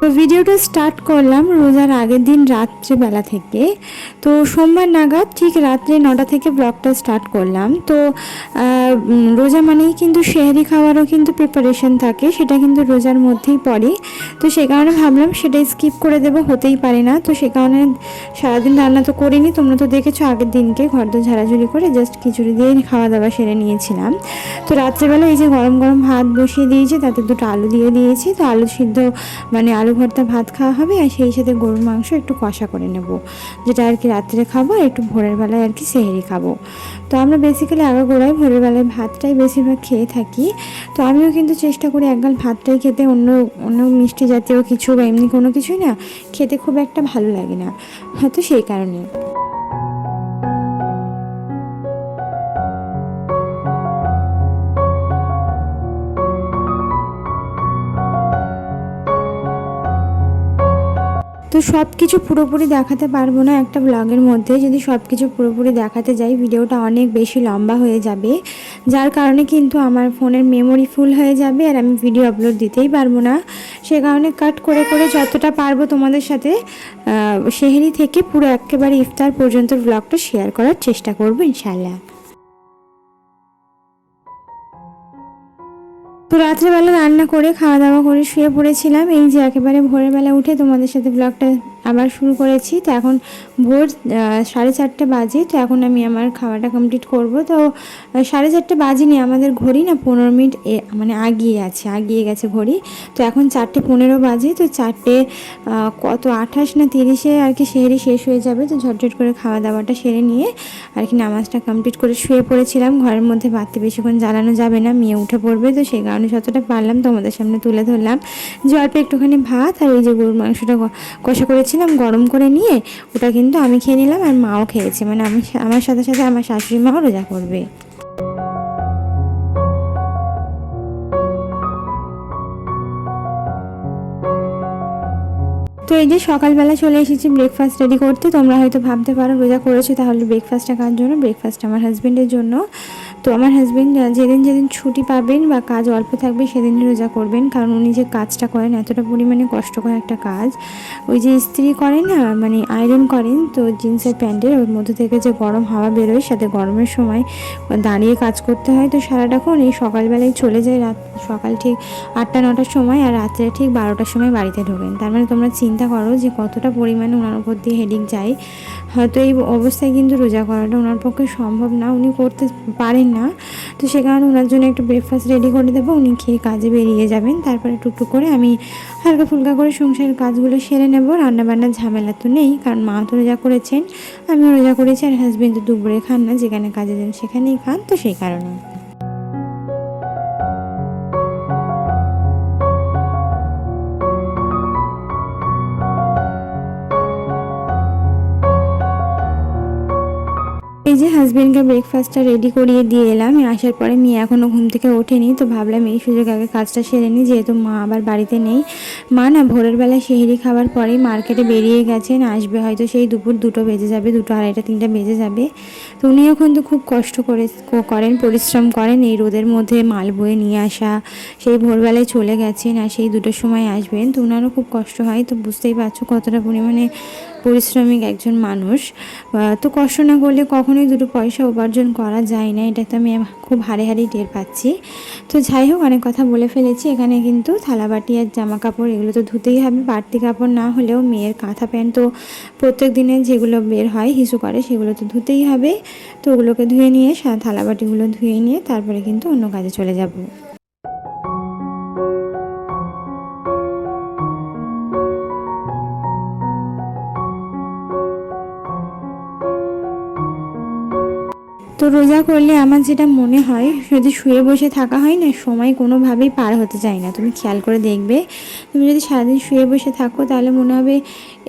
তো ভিডিওটা স্টার্ট করলাম রোজার আগের দিন রাত্রেবেলা থেকে। তো সোমবার নাগাদ ঠিক রাত্রে নটা থেকে ব্লগটা স্টার্ট করলাম। তো রোজা মানেই কিন্তু শেহরি খাওয়ারও কিন্তু প্রিপারেশন থাকে, সেটা কিন্তু রোজার মধ্যেই পড়ে। তো সে কারণে ভাবলাম সেটা স্কিপ করে দেবো, হতেই পারে না। তো সে কারণে সারাদিন রান্না তো করিনি, তোমরা তো দেখেছ আগের দিনকে ঘর তো ঝাড়াঝুড়ি করে জাস্ট খিচুড়ি দিয়ে খাওয়া দাওয়া সেরে নিয়েছিলাম। তো রাত্রেবেলা এই যে গরম গরম ভাত বসিয়ে দিয়েছি, তাতে দুটো আলু দিয়ে দিয়েছি। তো আলু সিদ্ধ মানে আলু ভর্তা ভাত খাওয়া হবে আর সেই সাথে গরুর মাংস একটু কষা করে নেব। যেটা আর কি রাত্রে খাব আর একটু ভোরের বেলায় আর কি সেহেরি খাব। তো আমরা বেসিক্যালি আগাগোড়ায় ভোরবেলায় ভাতটাই বেশিরভাগ খেয়ে থাকি। তো আমিও কিন্তু চেষ্টা করি একগাল ভাতটাই খেতে, অন্য অন্য মিষ্টি জাতীয় কিছু বা এমনি কোনো কিছুই না, খেতে খুব একটা ভালো লাগে না। হয়তো সেই কারণে। তো সব কিছু পুরোপুরি দেখাতে পারব না একটা ব্লগের মধ্যে। যদি সব কিছু পুরোপুরি দেখাতে যাই, ভিডিওটা অনেক বেশি লম্বা হয়ে যাবে। যার কারণে কিন্তু আমার ফোনের মেমোরি ফুল হয়ে যাবে আর আমি ভিডিও আপলোড দিতেই পারব না। সে কারণে কাট করে করে যতটা পারব তোমাদের সাথে সেহেরি থেকে পুরো একেবারে ইফতার পর্যন্ত ব্লগটা শেয়ার করার চেষ্টা করব ইনশাল্লাহ তো রাত্রেবেলা রান্না করে, খাওয়া দাওয়া করে শুয়ে পড়েছিলাম। এই যে একেবারে ভোরবেলা উঠে তোমাদের সাথে ব্লগটা আবার শুরু করেছি। তো এখন ভোর সাড়ে চারটে বাজে। তো এখন আমি আমার খাওয়াটা কমপ্লিট করব। তো সাড়ে চারটে বাজেনি। আমাদের ঘড়ি না পনেরো মিনিট মানে আগিয়ে আছে, আগিয়ে গেছে ঘড়ি। তো এখন চারটে পনেরো বাজে। তো চারটে কত আঠাশ না তিরিশে আর কি সেহেরি শেষ হয়ে যাবে। তো ঝটঝট করে খাওয়া দাওয়াটা সেরে নিয়ে আর কি নামাজটা কমপ্লিট করে শুয়ে পড়েছিলাম। ঘরের মধ্যে বাড়তে বেশিক্ষণ জ্বালানো যাবে না, মেয়ে উঠে পড়বে। তো সেই কারণে যতটা পারলাম তোমাদের সামনে তুলে ধরলাম। যে অল্প একটুখানি ভাত আর ওই যে গরুর মাংসটা কষা কষা করেছিলাম গরম করে নিয়ে ওটা কিন্তু আমি খেয়ে নিলাম আর মাও খেয়েছে। মানে আমি আমার সাথে সাথে আমার শাশুড়ি মাও রোজা করবে। তো এই যে সকালবেলা চলে এসেছি ব্রেকফাস্ট রেডি করতে, তোমরা হয়তো ভাবতে পারো রোজা করেছ, তাহলে ব্রেকফাস্টটা কার জন্য? ব্রেকফাস্ট আমার হাজব্যান্ডের জন্য। তো আমার হাজব্যান্ড যেদিন যেদিন ছুটি পাবেন বা কাজ অল্প থাকবে সেদিনই রোজা করবেন। কারণ উনি যে কাজটা করেন, এতটা পরিমাণে কষ্টকর একটা কাজ। ওই যে ইস্ত্রি করেন না মানে আয়রন করেন, তো জিন্সের প্যান্টের, ওর মধ্যে থেকে যে গরম হাওয়া বেরোয়, সাথে গরমের সময় দাঁড়িয়ে কাজ করতে হয়। তো সারাটাক্ষণ এই সকালবেলায় চলে যায় রাত, সকাল ঠিক আটটা, নটার সময়, আর রাত্রে ঠিক বারোটার সময় বাড়িতে ঢোকেন। তার মানে তোমরা চিন্তা করো যে কতটা পরিমাণে ওনার উপর দিয়ে হেডিক যায়। হয়তো এই অবস্থায় কিন্তু রোজা করাটা ওনার পক্ষে সম্ভব না। উনি করতে পারেন না। তো সে কারণে ওনার জন্য একটু ব্রেকফাস্ট রেডি করে দেবো। উনি খেয়ে কাজে বেরিয়ে যাবেন। তারপরে টুকটুক করে আমি হালকা ফুলকা করে সংসারের কাজগুলো সেরে নেব। রান্নাবান্নার ঝামেলা তো নেই, কারণ মা তো রোজা করেছেন, আমিও রোজা করেছি আর হাজব্যান্ড তো দুপুরে খান না, যেখানে কাজে যান সেখানেই খান। তো সেই কারণে। যে হাজব্যান্ডকে ব্রেকফাস্টটা রেডি করিয়ে দিয়ে এলাম আসার পরে মেয়ে এখনও ঘুম থেকে ওঠেনি, তো ভাবলাম এই সুযোগ আগে কাজটা সেরে নিই যেহেতু মা আবার বাড়িতে নেই। মা না ভোরের বেলায় সেহেরি খাবার পরেই মার্কেটে বেরিয়ে গেছেন, আসবে হয়তো সেই দুপুর দুটো বেজে যাবে, দুটো আড়াইটা তিনটা বেজে যাবে। তো উনিও কিন্তু খুব কষ্ট করে করেন, পরিশ্রম করেন, এই রোদের মধ্যে মাল বয়ে নিয়ে আসা, সেই ভোরবেলায় চলে গেছেন আর সেই দুটোর সময় আসবেন, তো ওনারও খুব কষ্ট হয়, তো বুঝতেই পারছ কতটা পরিমাণে পরিশ্রমিক একজন মানুষ। তো কষ্ট না করলে কখনোই দুটো পয়সা উপার্জন করা যায় না, এটা তো আমি খুব হারে হারেই টের পাচ্ছি। তো যাই হোক, অনেক কথা বলে ফেলেছি। এখানে কিন্তু থালাবাটি আর জামা কাপড় এগুলো তো ধুতেই হবে। বাড়তি কাপড় না হলেও মেয়ের কাঁথা প্যান্ট তো প্রত্যেক দিনে যেগুলো বের হয়, হিসু করে, সেগুলো তো ধুতেই হবে। তো ওগুলোকে ধুয়ে নিয়ে থালাবাটিগুলো ধুয়ে নিয়ে তারপরে কিন্তু অন্য কাজে চলে যাব। রোজা করলে আমার যেটা মনে হয়, যদি শুয়ে বসে থাকা হয় না, সময় কোনোভাবেই পার হতে চায় না। তুমি খেয়াল করে দেখবে, তুমি যদি সারাদিন শুয়ে বসে থাকো, তাহলে মনে হবে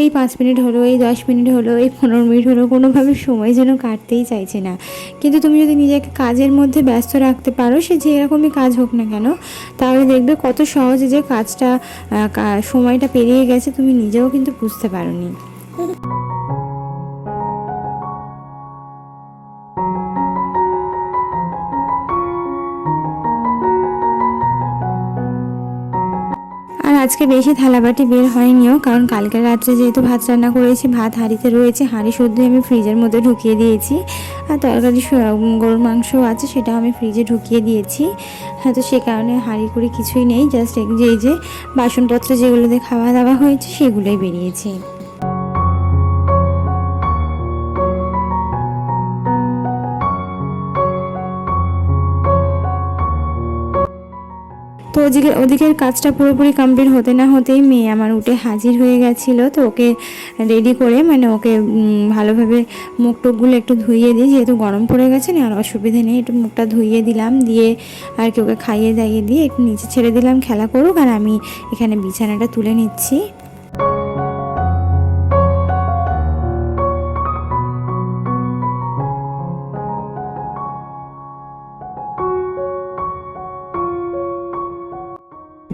এই পাঁচ মিনিট হলো, এই দশ মিনিট হলো, এই পনেরো মিনিট হলো, কোনোভাবে সময় যেন কাটতেই চাইছে না। কিন্তু তুমি যদি নিজেকে কাজের মধ্যে ব্যস্ত রাখতে পারো, সে যেরকমই কাজ হোক না কেন, তাহলে দেখবে কত সহজে যে কাজটা সময়টা পেরিয়ে গেছে, তুমি নিজেও কিন্তু বুঝতে পারোনি। আর আজকে বেশি থালাবাটি বের হয়নিও, কারণ কালকে রাত্রে যেহেতু ভাত রান্না করেছি, ভাত হাঁড়িতে রয়েছে, হাঁড়ি শুদ্ধ আমি ফ্রিজের মধ্যে ঢুকিয়ে দিয়েছি। আর তরকারি গরুর মাংস আছে সেটাও আমি ফ্রিজে ঢুকিয়ে দিয়েছি। হ্যাঁ তো সে কারণে হাঁড়ি করে কিছুই নেই, জাস্ট যে যে বাসনপত্র যেগুলোতে খাওয়া দাওয়া হয়েছে, সেগুলোই বেরিয়েছে। তো ওদিকে ওদিকের কাজটা পুরোপুরি কমপ্লিট হতে না হতেই মেয়ে আমার উঠে হাজির হয়ে গেছিল। তো ওকে রেডি করে মানে ওকে ভালোভাবে মুখ টুকগুলো একটু ধুইয়ে দিই। যেহেতু গরম পড়ে গেছে না, আর অসুবিধে নেই, একটু মুখটা ধুইয়ে দিলাম। দিয়ে আর কি ওকে খাইয়ে দাইয়ে দিয়ে একটু নিচে ছেড়ে দিলাম, খেলা করুক। আর আমি এখানে বিছানাটা তুলে নিচ্ছি।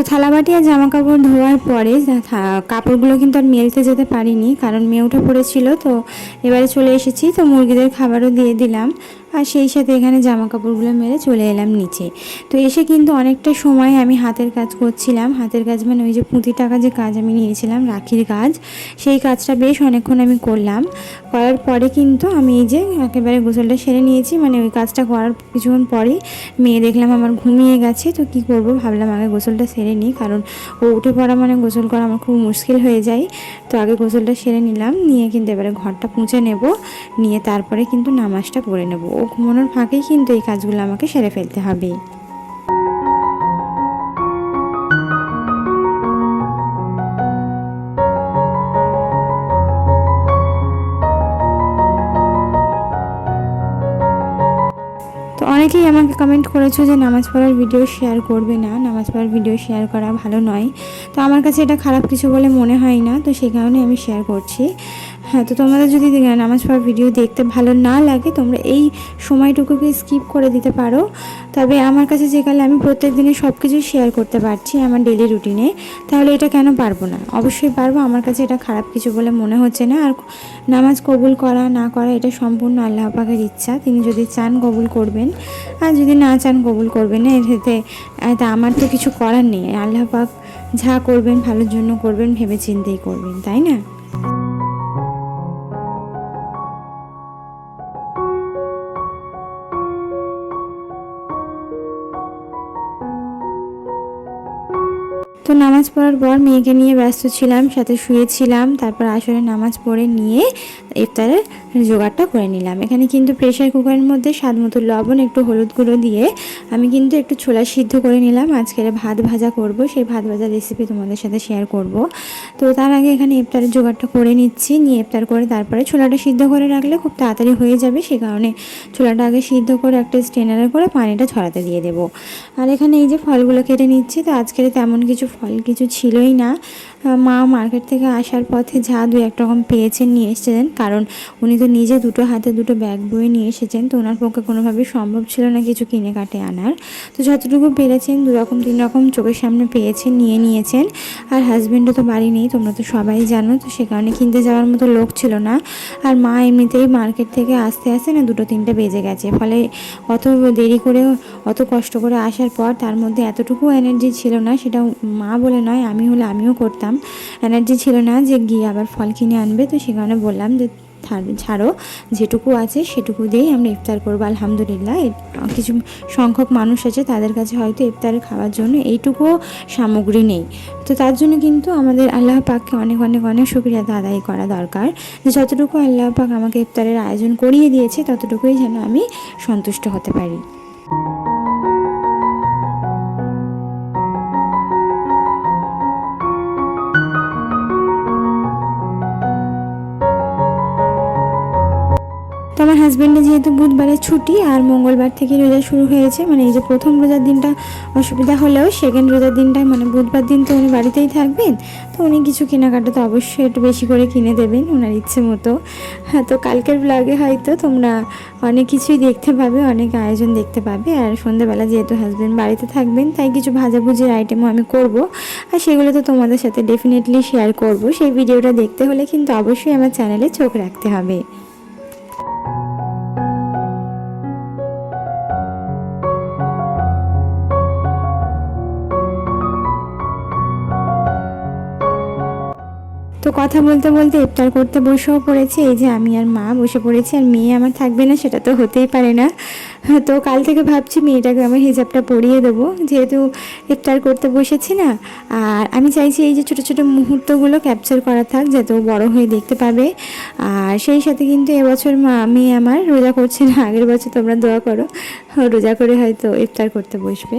তো থালাবাটি আর জামা কাপড় ধোয়ার পরে কাপড়গুলো কিন্তু আর মেলতে যেতে পারিনি, কারণ মেয়ে উঠে পড়েছিল, তো এবারে চলে এসেছি, তো মুরগিদের খাবারও দিয়ে দিলাম। আর সেই সাথে এখানে জামা কাপড়গুলো মেরে চলে এলাম নিচে। তো এসে কিন্তু অনেকটা সময় আমি হাতের কাজ করছিলাম। হাতের কাজ মানে ওই যে পুঁতি টাকা যে কাজ আমি নিয়েছিলাম, রাখির কাজ, সেই কাজটা বেশ অনেকক্ষণ আমি করলাম। করার পরে কিন্তু আমি এই যে একেবারে গোসলটা সেরে নিয়েছি মানে ওই কাজটা করার কিছুক্ষণ পরেই মেয়ে দেখলাম আমার ঘুমিয়ে গেছে। তো কি করব ভাবলাম আগে গোসলটা সেরে নিই, কারণ ও উঠে পড়া মানে গোসল করা আমার খুব মুশকিল হয়ে যায়। তো আগে গোসলটা সেরে নিলাম, নিয়ে কিন্তু এবারে ঘরটা পুঁছে নেব, নিয়ে তারপরে কিন্তু নামাজটা পড়ে নেব। ও ঘুমানোর ফাঁকেই কিন্তু এই কাজগুলো আমাকে সেরে ফেলতে হবে। তো অনেকেই আমাকে কমেন্ট করেছ যে নামাজ পড়ার ভিডিও শেয়ার করবে না। নামাজ পড়ার ভিডিও শেয়ার করা ভালো নয়। তো আমার কাছে এটা খারাপ কিছু বলে মনে হয় না। তো সেই কারণে আমি শেয়ার করছি। হ্যাঁ তো তোমাদের যদি নামাজ পড়ার ভিডিও দেখতে ভালো না লাগে, তোমরা এই সময়টুকুকে স্কিপ করে দিতে পারো। তবে আমার কাছে যে কালে আমি প্রত্যেক দিনে সব কিছু শেয়ার করতে পারছি আমার ডেলি রুটিনে তাহলে এটা কেন পারব না? অবশ্যই পারব, আমার কাছে এটা খারাপ কিছু বলে মনে হচ্ছে না। আর নামাজ কবুল করা না করা, এটা সম্পূর্ণ আল্লাহ পাকের ইচ্ছা। তিনি যদি চান কবুল করবেন, আর যদি না চান কবুল করবেন না এতে তা আমার তো কিছু করার নেই। আল্লাহ পাক যা করবেন ভালোর জন্য করবেন ভেবে চিন্তেই করবেন, তাই না? তো নামাজ পড়ার পর মেয়েকে নিয়ে ব্যস্ত ছিলাম, সাথে শুয়েছিলাম, তারপর আসলে নামাজ পড়ে নিয়ে ইফতারের জোগাড়টা করে নিলাম। এখানে কিন্তু প্রেশার কুকারের মধ্যে স্বাদ মতো লবণ, একটু হলুদ গুঁড়ো দিয়ে আমি কিন্তু একটু ছোলা সিদ্ধ করে নিলাম। আজকের ভাত ভাজা করব, সেই ভাত ভাজা রেসিপি তোমাদের সাথে শেয়ার করব। তো তার আগে এখানে ইফতারের জোগাড়টা করে নিচ্ছি, নিয়ে ইফতার করে তারপরে ছোলাটা সিদ্ধ করে রাখলে খুব তাড়াতাড়ি হয়ে যাবে, সে কারণে ছোলাটা আগে সিদ্ধ করে একটা স্টেনারে করে পানিটা ছড়াতে দিয়ে দেবো। আর এখানে এই যে ফলগুলো কেটে নিচ্ছি, তো আজকের তেমন কিছু ফল কিছু ছিলই না। মা মার্কেট থেকে আসার পথে যা দু এক রকম পেয়েছেন নিয়ে এসেছেন কারণ উনি তো নিজে দুটো হাতে দুটো ব্যাগ বয়ে নিয়ে এসেছেন, তো ওনার পক্ষে কোনোভাবেই সম্ভব ছিল না কিছু কিনে কাটে আনার। তো যতটুকু পেরেছেন, দু রকম তিন রকম চোখের সামনে পেয়েছেন, নিয়ে নিয়েছেন। আর হাজব্যান্ডও তো বাড়ি নেই, তোমরা তো সবাই জানো, তো সে কারণে কিনতে যাওয়ার মতো লোক ছিল না। আর মা এমনিতেই মার্কেট থেকে আসতে আসতে না দুটো তিনটে বেজে গেছে। ফলে অত দেরি করে, অত কষ্ট করে আসার পর তার মধ্যে এতটুকু এনার্জি ছিল না সেটা মা বলে নয়, আমি হলে আমিও করতাম। এনার্জি ছিল না যে গিয়ে আবার ফল কিনে আনবে, তো সে কারণে বললাম যে ছাড়ো, যেটুকু আছে সেটুকু দিয়েই আমরা ইফতার করব, আলহামদুলিল্লাহ। কিছু সংখ্যক মানুষ আছে, তাদের কাছে হয়তো ইফতারে খাওয়ার জন্য এইটুকুও সামগ্রী নেই। তো তার জন্য কিন্তু আমাদের আল্লাহ পাককে অনেক অনেক অনেক শুক্রিয়া আদায় করা দরকার। যে যতটুকু আল্লাহ পাক আমাকে ইফতারের আয়োজন করিয়ে দিয়েছে, ততটুকুই যেন আমি সন্তুষ্ট হতে পারি। তো আমার হাজব্যান্ডের যেহেতু বুধবারে ছুটি আর মঙ্গলবার থেকে রোজা শুরু হয়েছে মানে এই যে প্রথম রোজার দিনটা অসুবিধা হলেও সেকেন্ড রোজার দিনটা মানে বুধবার দিন তো উনি বাড়িতেই থাকবেন, তো উনি কিছু কেনাকাটা তো অবশ্যই একটু বেশি করে কিনে দেবেন ওনার ইচ্ছে মতো। হ্যাঁ তো কালকের ব্লগে হয়তো তোমরা অনেক কিছুই দেখতে পাবে, অনেক আয়োজন দেখতে পাবে, আর সন্ধ্যেবেলা যেহেতু হাজব্যান্ড বাড়িতে থাকবেন, তাই কিছু ভাজাভুজির আইটেমও আমি করব, আর সেগুলো তো তোমাদের সাথে ডেফিনেটলি শেয়ার করব। সেই ভিডিওটা দেখতে হলে কিন্তু অবশ্যই আমার চ্যানেলে চোখ রাখতে হবে। তো কথা বলতে বলতে ইফতার করতে বসেও পড়েছি, এই যে আমি আর মা বসে পড়েছি আর মেয়ে আমার থাকবে না, সেটা তো হতেই পারে না। তো কাল থেকে ভাবছি মেয়েটাকে আমার হিজাবটা পরিয়ে দেবো, যেহেতু ইফতার করতে বসেছি না, আর আমি চাইছি এই যে ছোটো ছোটো মুহূর্তগুলো ক্যাপচার করা থাক, যাতে ও বড়ো হয়ে দেখতে পাবে। আর সেই সাথে কিন্তু এবছর মা, মেয়ে আমার রোজা করছে না, আগের বছর তোমরা দোয়া করো, রোজা করে হয়তো ইফতার করতে বসবে।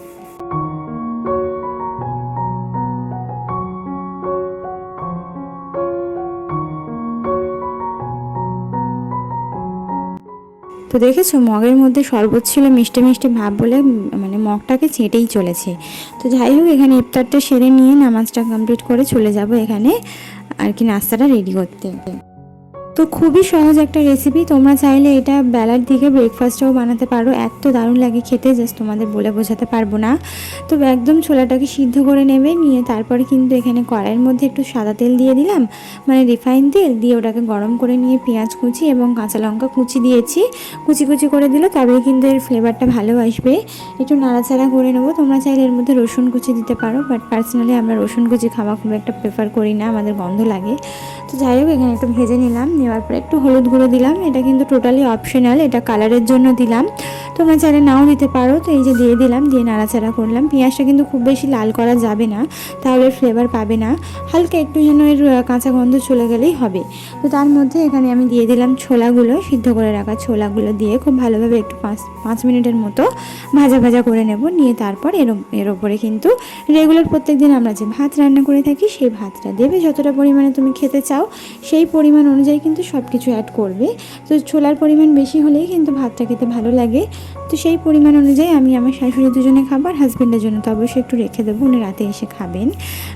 তো দেখেছ, মগের মধ্যে শরবত ছিল মিষ্টি মিষ্টি ভাব বলে মানে মগটাকে ছেঁটেই চলেছে। তো যাই হোক, এখানে ইফতারটা সেরে নিয়ে নামাজটা কমপ্লিট করে চলে যাব এখানে। আর কি, নাস্তাটা রেডি করতে। তো খুবই সহজ একটা রেসিপি তোমরা চাইলে এটা বেলার দিকে ব্রেকফাস্টটাও বানাতে পারো। এত দারুণ লাগে খেতে জাস্ট তোমাদের বলে বোঝাতে পারব না। তো একদম ছোলাটাকে সিদ্ধ করে নেবে, নিয়ে তারপরে কিন্তু এখানে কড়াইয়ের মধ্যে একটু সাদা তেল দিয়ে দিলাম। মানে রিফাইন তেল দিয়ে ওটাকে গরম করে নিয়ে পেঁয়াজ কুচি এবং কাঁচা লঙ্কা কুচি দিয়েছি। কুচি কুচি করে দিলে তবে কিন্তু এর ফ্লেভারটা ভালো আসবে। একটু নাড়াচাড়া করে নেব। তোমরা চাইলে এর মধ্যে রসুন কুচি দিতে পারো বাট পার্সোনালি আমরা রসুন কুচি খাওয়া খুব একটা প্রেফার করি না, আমাদের গন্ধ লাগে। তো যাই হোক, এখানে একটু ভেজে নিলাম। নেওয়ার পরে একটু হলুদ গুঁড়ো দিলাম। এটা কিন্তু টোটালি অপশনাল এটা কালারের জন্য দিলাম। তোমরা চাইলে নাও দিতে পারো। তো এই যে দিয়ে দিলাম, দিয়ে নাড়াচাড়া করলাম। পেঁয়াজটা কিন্তু খুব বেশি লাল করা যাবে না, তাহলে ফ্লেভার পাবে না। হালকা একটু যেন এর কাঁচা গন্ধ চলে গেলেই হবে। তো তার মধ্যে এখানে আমি দিয়ে দিলাম ছোলাগুলো, সিদ্ধ করে রাখা ছোলাগুলো দিয়ে খুব ভালোভাবে একটু পাঁচ পাঁচ মিনিটের মতো ভাজা ভাজা করে নেব। নিয়ে তারপর এর এর ওপরে কিন্তু রেগুলার প্রত্যেক দিন আমরা যে ভাত রান্না করে থাকি, সেই ভাতটা দেবে। যতটা পরিমাণে তুমি খেতে চাও, সেই পরিমাণ অনুযায়ী সব কিছু অ্যাড করবে। তো ছোলার পরিমাণ বেশি হলেই কিন্তু ভাতটা খেতে ভালো লাগে। তো সেই পরিমাণ অনুযায়ী আমি আমার শাশুড়ি দুজনে খাব আর হাজব্যান্ডের জন্য তো অবশ্যই একটু রেখে দেবো, উনি রাতে এসে খাবেন।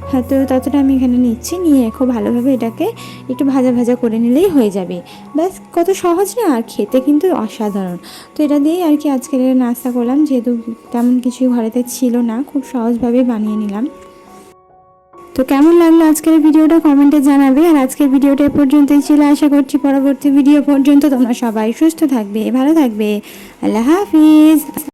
হ্যাঁ তো ততটা আমি এখানে নিচ্ছি, নিয়ে খুব ভালোভাবে এটাকে একটু ভাজা ভাজা করে নিলেই হয়ে যাবে। ব্যাস, কত সহজ না, আর খেতে কিন্তু অসাধারণ। তো এটা দিয়েই আর কি আজকের নাস্তা করলাম, যেহেতু তেমন কিছুই ঘরেতে ছিল না, খুব সহজভাবে বানিয়ে নিলাম। তো কেমন লাগল আজকের ভিডিওটা কমেন্টে জানাবে। আর আজকের ভিডিওটা পর্যন্তই ছিল। আশা করছি পরবর্তী ভিডিও পর্যন্ত তোমরা সবাই সুস্থ থাকবে, ভালো থাকবে। আল্লাহ হাফিজ।